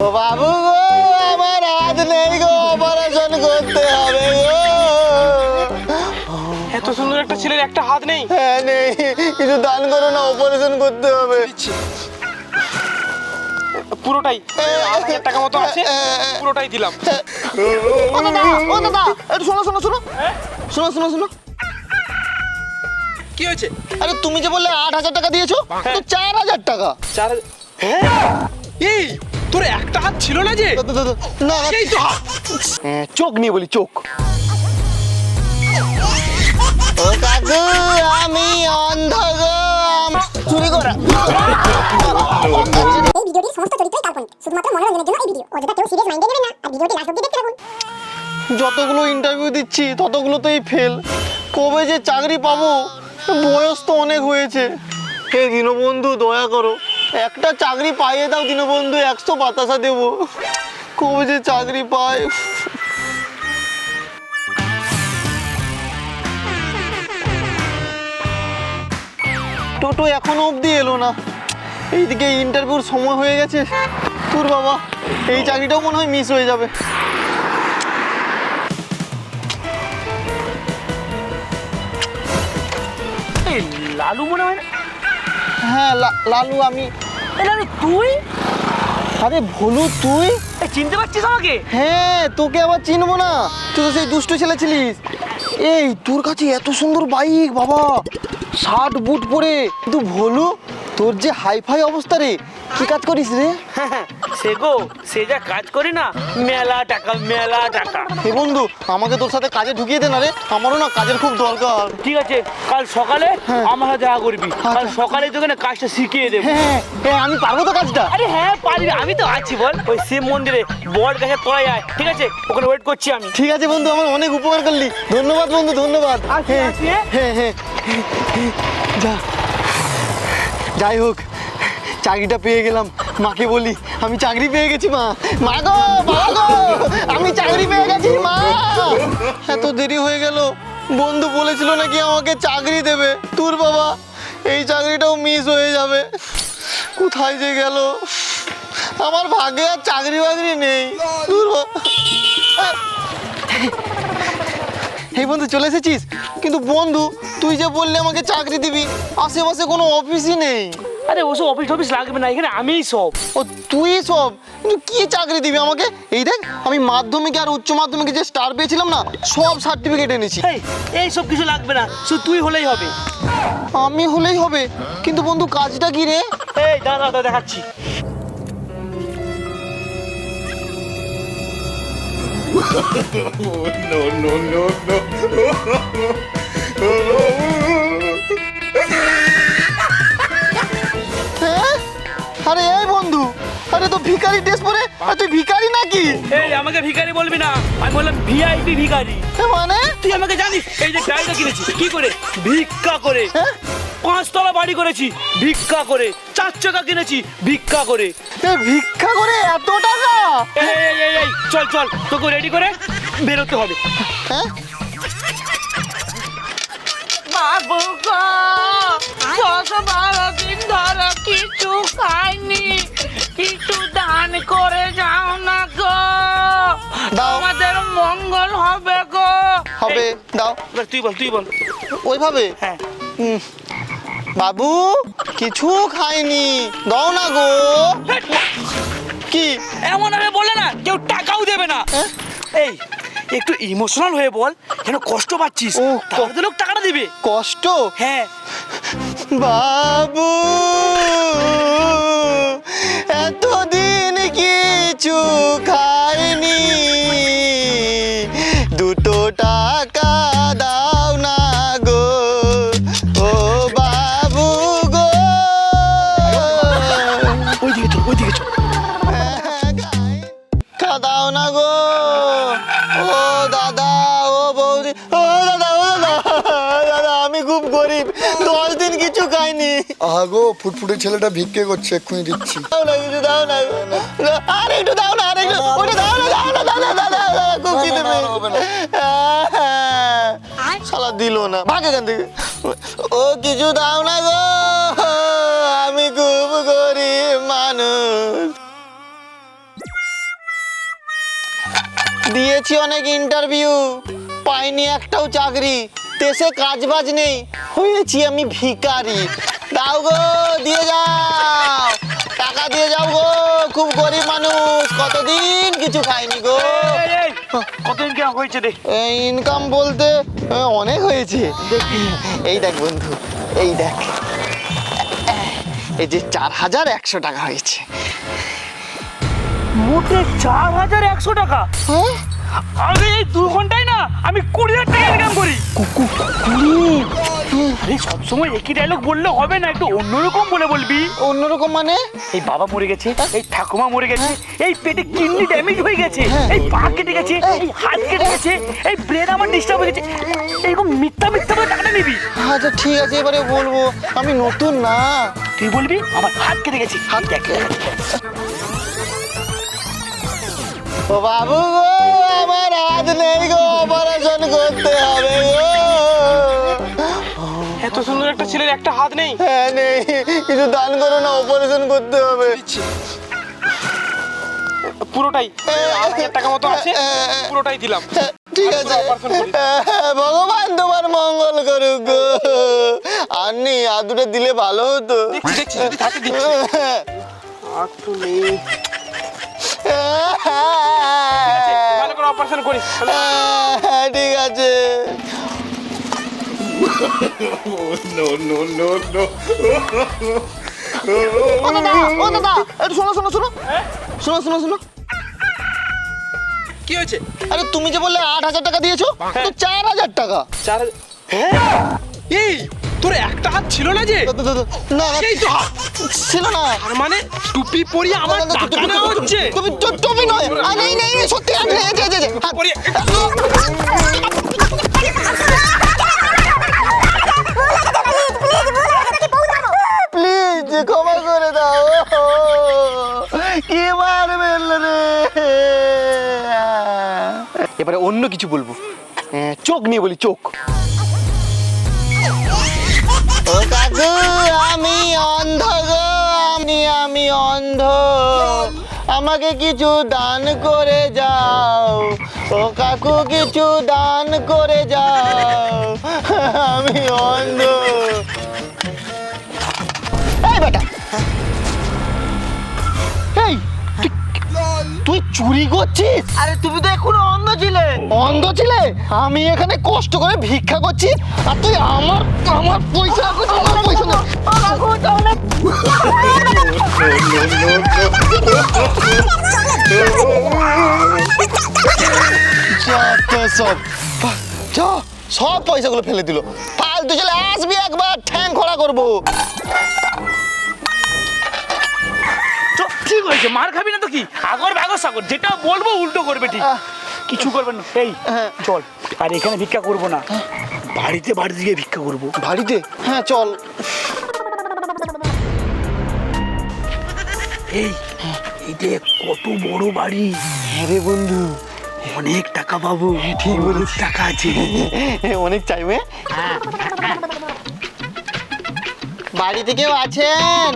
ও বাবু গো আমার হাত নেই গো অপারেশন করতে হবে গো। এত সুন্দর একটা ছেলের একটা হাত নেই। হ্যাঁ নেই। কিছু দান করো না অপারেশন করতে হবে। পুরোটাই। আট হাজার টাকা মতো আছে পুরোটাই দিলাম। ও দাদা ও দাদা একটু শোনো শোনো শোনো। শোনো শোনো শোনো। কি হয়েছে? আরে তুমি যে বললে আট হাজার টাকা দিয়েছ তো চার হাজার টাকা। চার হাজার- হ্যাঁ? এই তোর একটা হাত ছিল না যে? তো- তো- তো- না তো চোখ নিয়ে বলি চোখ। ও কাকু আমি অন্ধ গো আম- চুরি করা। এই ভিডিওটির সমস্ত চরিত্রই কাল্পনিক। শুধুমাত্র মনোরঞ্জনের জন্য এই ভিডিও। অযথা কেউ সিরিয়াস মাইন্ডে নেবেন না আর ভিডিওটি লাস্ট অব্দি দেখতে থাকুন। যতগুলো ইন্টারভিউ দিচ্ছি ততগুলোতেই ফেল কবে যে চাকরি পাবো বয়স তো অনেক হয়েছে। হে দীনবন্ধু দয়া করো। একটা চাকরি পাইয়ে দাও দীনবন্ধু একশো বাতাসা দেবো। কবে যে চাকরি পাই টোটো এখনও অবধি এলো না। এইদিকে ইন্টারভিউর সময় হয়ে গেছে। তোর বাবা এই চাকরিটাও মনে হয় মিস হয়ে যাবে। এই লালু মনে হয় হ্যাঁ লালু আমি লালু তুই? আরে ভুলু তুই? চিনতে পারছিস আমাকে? হ্যাঁ তোকে আবার চিনবো না। তুই তো সেই দুষ্ট ছেলে ছিলিস। এই তোর কাছে এত সুন্দর বাইক বাবা। শার্ট বুট পরে। কিন্তু ভোলু তোর যে হাইফাই অবস্থা রে কি কাজ করিস রে? সে গো সে যা কাজ করি না মেলা টাকা মেলা টাকা। হে বন্ধু আমাকে তোর সাথে কাজে ঢুকিয়ে দে না রে আমারও না কাজের খুব দরকার। ঠিক আছে কাল সকালে হ্যাঁ। আমার সাথে দেখা করবি। কাল আচ্ছা। সকালে তোকে না কাজটা শিখিয়ে দেবো। হ্যাঁ হ্যাঁ আমি পারব তো কাজটা? আরে হ্যাঁ পারবি আমি তো আছি বল। ওই শিব মন্দিরে বট গাছে তোলা যায় ঠিক আছে? ওখানে ওয়েট করছি আমি। ঠিক আছে বন্ধু আমার অনেক উপকার করলি। ধন্যবাদ বন্ধু ধন্যবাদ। হ্যাঁ, হ্যাঁ? হ্যাঁ হ্যাঁ। যা। যাই হোক চাকরিটা পেয়ে গেলাম। মাকে বলি, আমি চাকরি পেয়ে গেছি মা। মা গো বাবা গো, আমি চাকরি পেয়ে গেছি মা। এত দেরি হয়ে গেল, বন্ধু বলেছিল নাকি আমাকে চাকরি দেবে। তোর বাবা, এই চাকরিটাও মিস হয়ে যাবে। কোথায় যে গেল? আমার ভাগ্যে আর চাকরি বাকরি নেই। এই বন্ধু, চলে এসেছিস? কিন্তু বন্ধু, তুই যে বললি আমাকে চাকরি দিবি, আশেপাশে কোনো অফিসই নেই। আরে ওসব অফিস টফিস লাগবে না এখানে আমিই সব ও তুই সব কিন্তু কি চাকরি দিবি আমাকে এই দেখ আমি মাধ্যমিকে আর উচ্চ মাধ্যমিকে যে স্টার পেয়েছিলাম না সব সার্টিফিকেট এনেছি এই এই সব কিছু লাগবে না শুধু তুই হলেই হবে আমি হলেই হবে কিন্তু বন্ধু কাজটা কি রে এই দাদা দাদা দেখাচ্ছি হ্যাঁ আরে তো ভিখারি ড্রেস পরে? আর তুই ভিখারি নাকি? এই আমাকে ভিখারি বলবি না। আমি বললাম ভিআইপি ভিখারি। মানে? তুই আমাকে জানিস? এই যে গাড়িটা কিনেছি। কি করে? ভিক্ষা করে। হ্যাঁ? পাঁচতলা বাড়ি করেছি ভিক্ষা করে। চার চাকা কিনেছি ভিক্ষা করে। ভিক্ষা করে এত টাকা? এই এই, এই, এই, এই, চল চল তোকে রেডি করে বেরোতে হবে। হ্যাঁ? বাবু গো। দাও। এবার তুই বল তুই বল। ওইভাবে? হ্যাঁ। বাবু কিছু খাইনি। দাও না গো। কি? এমন ভাবে বলে না কেউ টাকাও দেবে না? এই একটু ইমোশনাল হয়ে বল কেন কষ্ট পাচ্ছিস। ও, কত লোক টাকাটা দিবে। কষ্ট? হ্যাঁ। বাবু এতদিন কিছু খাইনি। দুটো টাকা গরিব দশ দিন কিছু খাইনি। আগো ফুটফুটে ছেলেটা ভিক্ষে করছে এক্ষুনি দিচ্ছি। দাও না কিছু দাও না আর একটু দাও না আর একটু ওটা দাও না দাও না দাও না দাও না, খুব খিদে শালা দিল না ভাগ এখান থেকে। ও কিছু দাও না গো আমি খুব গরিব মানুষ। দিয়েছি অনেক ইন্টারভিউ পাইনি একটাও চাকরি। দেশে কাজ বাজ নেই। হয়েছি আমি ভিখারি। দাও গো দিয়ে যাও। টাকা দিয়ে যাও গো খুব গরিব মানুষ। কতদিন কিছু খাইনি গো। কতদিন কেমন হয়েছে রে? ইনকাম বলতে অনেক হয়েছে। এই দেখ বন্ধু এই দেখ। এই যে চার হাজার একশো টাকা হয়েছে। মোটে চার হাজার একশো টাকা? হ্যাঁ? আরে এই দু ঘন্টায় না আমি কুড়ি হাজার টাকা ইনকাম করি। আরে সবসময় একই ডায়লগ বললে হবে না একটু অন্যরকম বলে বলবি। অন্যরকম মানে? এই বাবা মরে গেছে এই ঠাকুমা মরে গেছে এই পেটে কিডনি ড্যামেজ হয়ে গেছে এই পা কেটে গেছে এই হাত কেটে গেছে এই ব্রেন আমার ডিস্টার্ব হয়ে গেছে। এরকম মিথ্যা মিথ্যা বলে টাকাটা নিবি। আচ্ছা ঠিক আছে এবারে বলব আমি নতুন না। তুই বলবি আমার হাত কেটে গেছে। হাত দেখ ও বাবু গো! আমার হাত নেই গো অপারেশন করতে হবে গো। এত সুন্দর একটা ছেলের একটা হাত নেই। হ্যাঁ নেই। কিছু দান করো না অপারেশন করতে হবে। পুরোটাই। হাজার টাকা মতো আছে পুরোটাই দিলাম। ঠিক আছে। ভগবান তোমার মঙ্গল করুক গো। আর নেই আর দুটো দিলে ভালো হতো। দেখছি দেখছি যদি থাকে দিচ্ছি আর তো নেই। ভালো করে অপারেশন করি ঠিক আছে। ও দাদা ও দাদা একটু শোনো শোনো শোনো। শোনো শোনো শোনো। কি হয়েছে? আরে তুমি যে বললে আট হাজার টাকা দিয়েছ তো চার হাজার টাকা। চার হাজার- হ্যাঁ? এই তোর একটা হাত ছিল না যে? না না, এই তো ছিল না। তার মানে টুপি পরিয়ে আমার টাকা নেওয়া হচ্ছে? তুমি তুমি নয়। আরে নেই নেই সত্যি আছে আছে আছে আছে হাত- পরিয়ে প্লিজ ক্ষমা করে দাও। কি মারবেন রে? এবারে অন্য কিছু বলব। হ্যাঁ, চোখ নিয়ে বলি চোখ। অন্ধ গো, আমি আমি অন্ধ। আমাকে কিছু দান করে যাও। ও কাকু, কিছু দান করে যাও। আমি অন্ধ তুই চুরি করছিস? আরে তুমি তো এখনও অন্ধ ছিলে। অন্ধ ছিলে? আমি এখানে কষ্ট করে ভিক্ষা করছি আর তুই আমার আমার পয়সা আমার পয়সা নে। সব। পয়সাগুলো ফেলে দিল। ফালতু চলে আসবি একবার ঠ্যাং খোলা করব। তো ঠিক হয়েছে মার খাবি না তো কি? আগর ভাগর সাগর যেটা বলব উল্টো করবে ঠিক। কিছু করবেন না। এই হ্যাঁ। চল। আর এখানে ভিক্ষা করব না। বাড়িতে বাড়িতে গিয়ে ভিক্ষা করব। বাড়িতে? হ্যাঁ চল। এই এই যে কত বড় বাড়ি। হ্যাঁ রে বন্ধু। অনেক টাকা পাবো। ঠিক বলেছিস। টাকা আছে। অনেক চাইবে। বাড়িতে কেউ আছেন?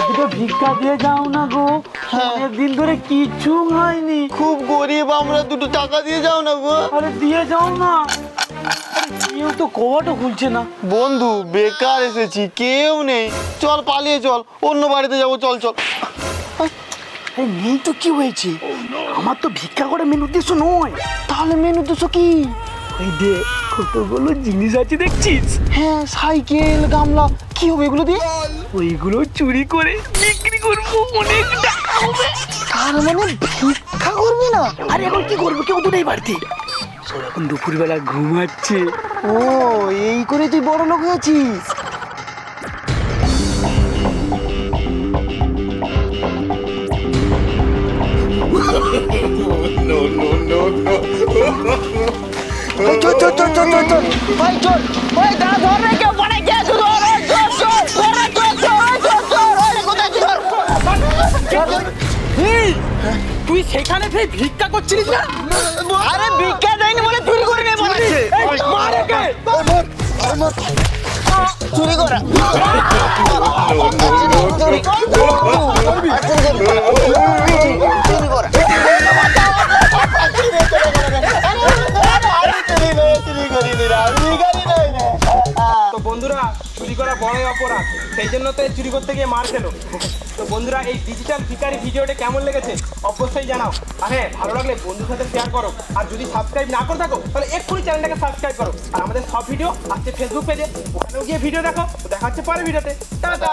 একটু ভিক্ষা দিয়ে যাও না গো। হ্যাঁ। অনেকদিন ধরে কিচ্ছু হয়নি। খুব গরিব আমরা দুটো টাকা দিয়ে যাও না গো। আরে দিয়ে যাও না। আরে কেউ তো কবাটা খুলছে না। বন্ধু বেকার এসেছি কেউ নেই। চল পালিয়ে চল। অন্য বাড়িতে যাব চল চল। এই নেই তো কি হয়েছে? আমার তো ভিক্ষা করে মেন উদ্দেশ্য নয়। তাহলে মেন উদ্দেশ্য কি? ওই দে কতগুলো জিনিস আছে দেখছিস? হ্যাঁ সাইকেল গামলা কি হবে এগুলো দিয়ে? ওইগুলো চুরি করে বিক্রি করব অনেক টাকা হবে। তার মানে ভিক্ষা করবি না? আরে এখন কি করব? কেউ তো নেই বাড়িতে। এখন দুপুরবেলা ঘুমাচ্ছে ও এই করে তুই বড় লোক হয়েছিস? চল চল চল চল চল চল ভাই চল ওই দাঁড়া ধর কেউ পড়ে গিয়ে শুধু চল চল ওরে চল চল চল চল ওরে কোথায় চল এই, তুই সেখানে সেই ভিক্ষা করছিলিস না আরে ভিক্ষা দেয়নি বলে চুরি করে। নিয়ে বলেছে। চুরি করা সেই জন্য তো চুরি করতে গিয়ে মার খেলো। তো বন্ধুরা, এই ডিজিটাল ভিকারি ভিডিওটা কেমন লেগেছে অবশ্যই জানাও। আর হ্যাঁ ভালো লাগলে বন্ধুর সাথে শেয়ার করো। আর যদি সাবস্ক্রাইব না করে থাকো, তাহলে এক্ষুনি চ্যানেলটাকে সাবস্ক্রাইব করো। আর আমাদের সব ভিডিও আসছে ফেসবুক পেজে ওখানেও গিয়ে ভিডিও দেখো। দেখাচ্ছে পরে ভিডিওতে টাটা!